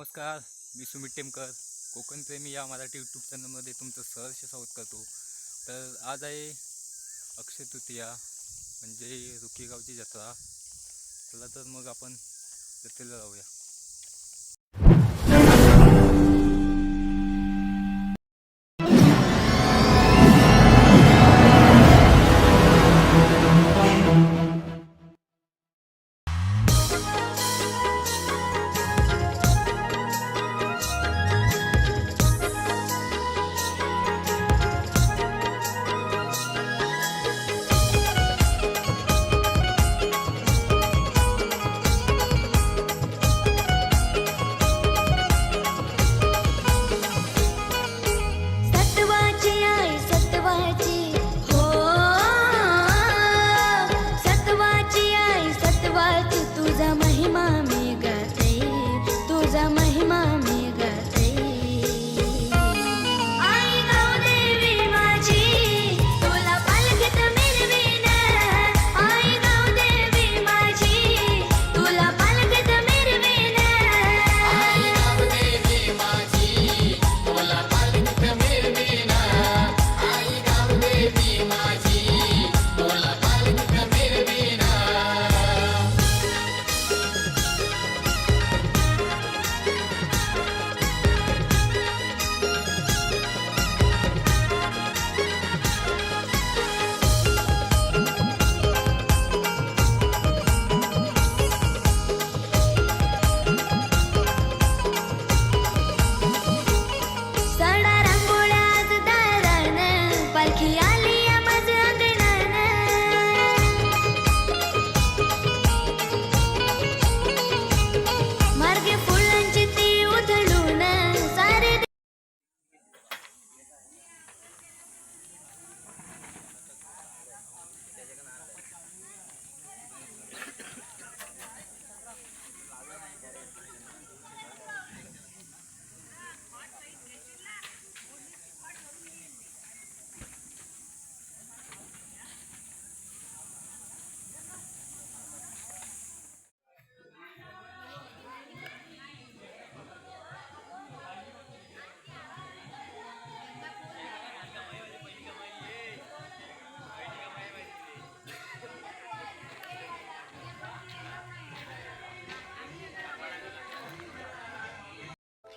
नमस्कार मी सुमित टेमकर. कोकणप्रेमी या मराठी यूट्यूब चॅनलमध्ये तुमचं सहर्ष स्वागत करतो. तर आज आहे अक्षय तृतीया म्हणजे रुखीगावची जत्रा. चला तर मग आपण जत्रेला जाऊया.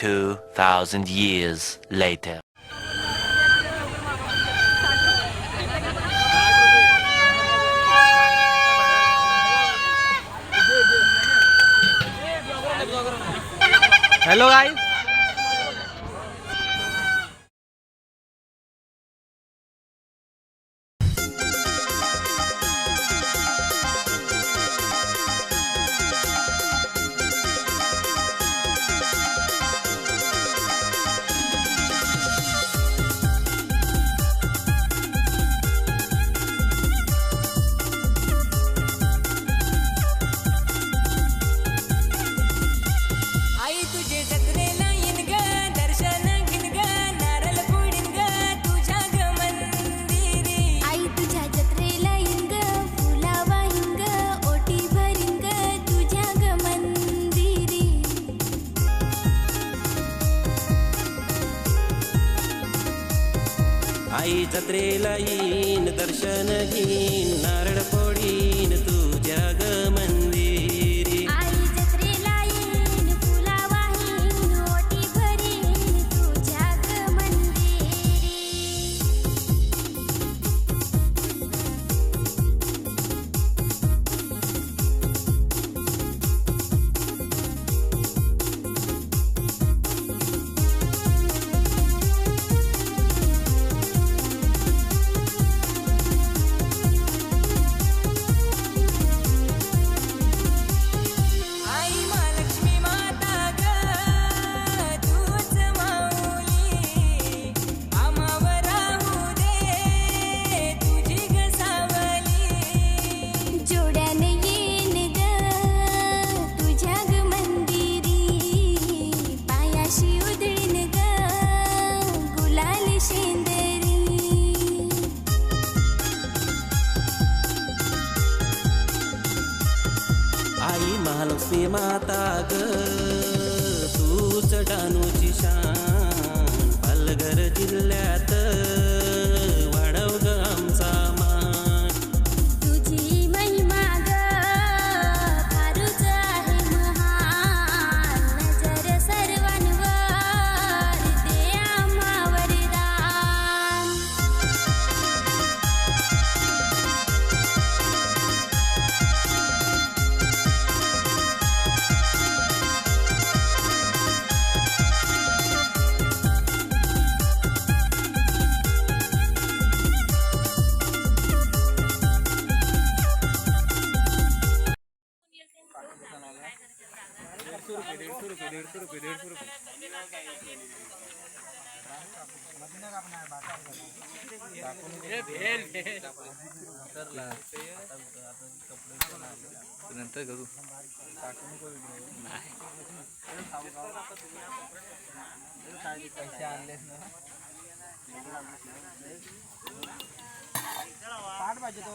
2,000 years later. Hello guys, जत्रेला येईन दर्शन घेईन नारळ फोडीन तुझ्या ग महालक्ष्मी माता ग. तूच डानूची शान पालघर जिल्ह्यात. रुपये डेढ़ सौ रुपये डेढ़ सौ रुपये नंतर करू पैसे आणलेस ना पाठ पाहिजे तो।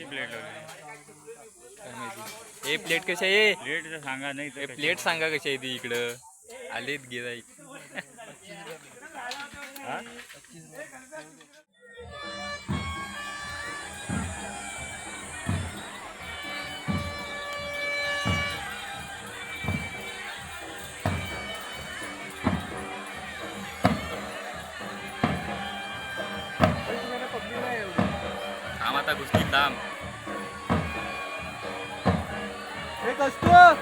प्लेट काय माहिती ए प्लेट कशी आहे? प्लेट सांगा नाही तर प्लेट सांगा कशी आहे ती इकडं. आलेत गिराईक हा? Agustin Hey, Costo!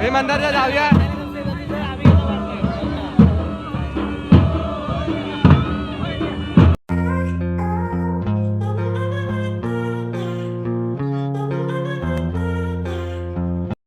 हे मंदारच्या जाऊया.